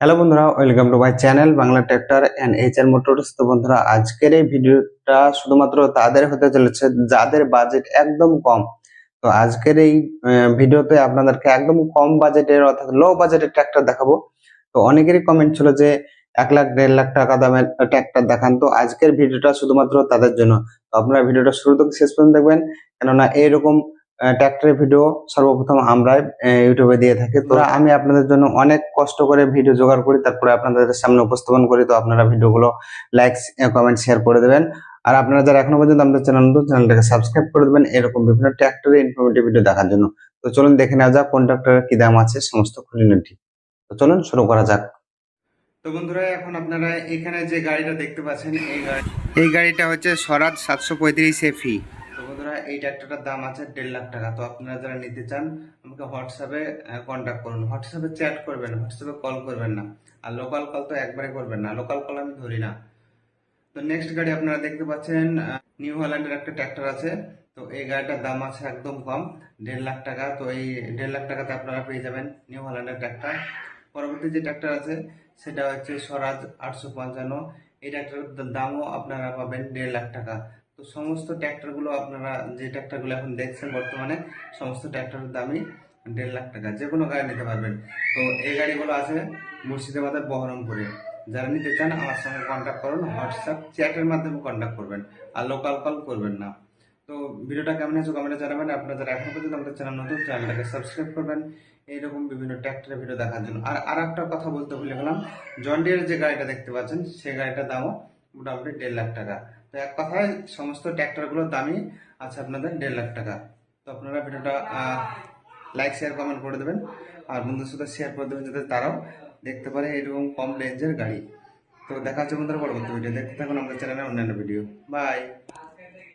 Hello বন্ধুরা welcome to my channel Bangla tractor and HR motors তো বন্ধুরা, আজকের এই ভিডিওটা শুধুমাত্র তাদের হতে চলেছে, যাদের বাজেট একদম কম। তো আজকের এই ভিডিওতে আপনাদেরকে একদম কম বাজেটের অর্থাৎ লো বাজেটের ট্র্যাক্টর দেখাবো। তো অনেকেরই কমেন্ট ছিল যে, এক লাখ, দেড় লাখ টাকা দামের ট্র্যাক্টর দেখান। তো আজকের ভিডিওটা শুধুমাত্র তাদের জন্য। তো আপনারা ভিডিওটা শুরু থেকে শেষ পর্যন্ত দেখবেন, কেননা এইরকম ট্র্যাক্টরের ভিডিও সর্বপ্রথম আমরা ইউটিউবে দিয়ে থাকি। তো আমি আপনাদের জন্য অনেক কষ্ট করে ভিডিও জোগাড় করি তারপরে আপনাদের সামনে উপস্থাপন করি। তো আপনারা ভিডিওগুলো লাইক কমেন্ট শেয়ার করে দেবেন। আর আপনারা যারা এখনও পর্যন্ত আমাদের চ্যানেল নতুন চ্যানেলটাকে সাবস্ক্রাইব করে দেবেন এরকম বিভিন্ন ট্র্যাক্টরের ইনফরমেটিভ ভিডিও দেখার জন্য। তো চলুন দেখে নেওয়া যাক কোন ট্র্যাক্টরের কি দাম আছে সমস্ত খুলিনাটি তো চলুন শুরু করা যাক। তো বন্ধুরা এখন আপনারা এখানে যে গাড়িটা দেখতে পাচ্ছেন এই গাড়ি এই গাড়িটা হচ্ছে স্বরাজ সাতশো পঁয়ত্রিশ এফি এই ট্র্যাক্টরটার দাম আছে দেড় লাখ টাকা। তো আপনারা যারা নিতে চান, আমাকে হোয়াটসঅ্যাপে কন্ট্যাক্ট করুন। হোয়াটসঅ্যাপে চ্যাট করবেন হোয়াটসঅ্যাপে কল করবেন না। আর লোকাল কল তো একবারে করবেন না। লোকাল কল আমি ধরি না। তো নেক্সট গাড়ি আপনারা দেখতে পাচ্ছেন নিউ হল্যান্ডের একটা ট্র্যাক্টর আছে। তো এই গাড়িটার দাম আছে একদম কম, দেড় লাখ টাকা। তো এই দেড় লাখ টাকাতে আপনারা পেয়ে যাবেন নিউ হল্যান্ডের ট্র্যাক্টর পরবর্তী যে ট্র্যাক্টর আছে, সেটা হচ্ছে স্বরাজ আটশো পঞ্চান্ন। এই ট্র্যাক্টরের দামও আপনারা পাবেন দেড় লাখ টাকা। তো সমস্ত ট্র্যাক্টরগুলো আপনারা যে ট্র্যাক্টরগুলো এখন দেখছেন বর্তমানে, সমস্ত ট্র্যাক্টরের দামই দেড় লাখ টাকা, যে কোনো গাড়ি নিতে পারবেন। তো এই গাড়িগুলো আছে মুর্শিদাবাদের বহরমপুরে। যারা নিতে চান আমার সঙ্গে কন্ট্যাক্ট করুন হোয়াটসঅ্যাপ চ্যাটের মাধ্যমে কন্ট্যাক্ট করবেন, আর লোকাল কল করবেন না। তো ভিডিওটা কেমন হয়েছে কমেন্টে জানাবেন, আপনারা যারা এখন পর্যন্ত আমাদের চ্যানেল নতুন চ্যানেলটাকে সাবস্ক্রাইব করবেন। এইরকম বিভিন্ন ট্র্যাক্টরের ভিডিও দেখার জন্য। আর আর একটা কথা বলতে ভুলে গেলাম জন্ডিয়ার যে গাড়িটা দেখতে পাচ্ছেন সেই গাড়িটার দামও মোটামুটি দেড় লাখ টাকা। তো এক কথায় সমস্ত ট্র্যাক্টরগুলোর দামই আছে আপনাদের দেড় লাখ টাকা। তো আপনারা ভিডিওটা লাইক শেয়ার কমেন্ট করে দেবেন। আর বন্ধুদের সাথে শেয়ার করে দেবেন যাতে তারাও দেখতে পারে এরকম কম রেঞ্জের গাড়ি। তো দেখা হচ্ছে বন্ধুরা পরবর্তী ভিডিও দেখতে থাকুন আমাদের চ্যানেলে অন্যান্য ভিডিও বাই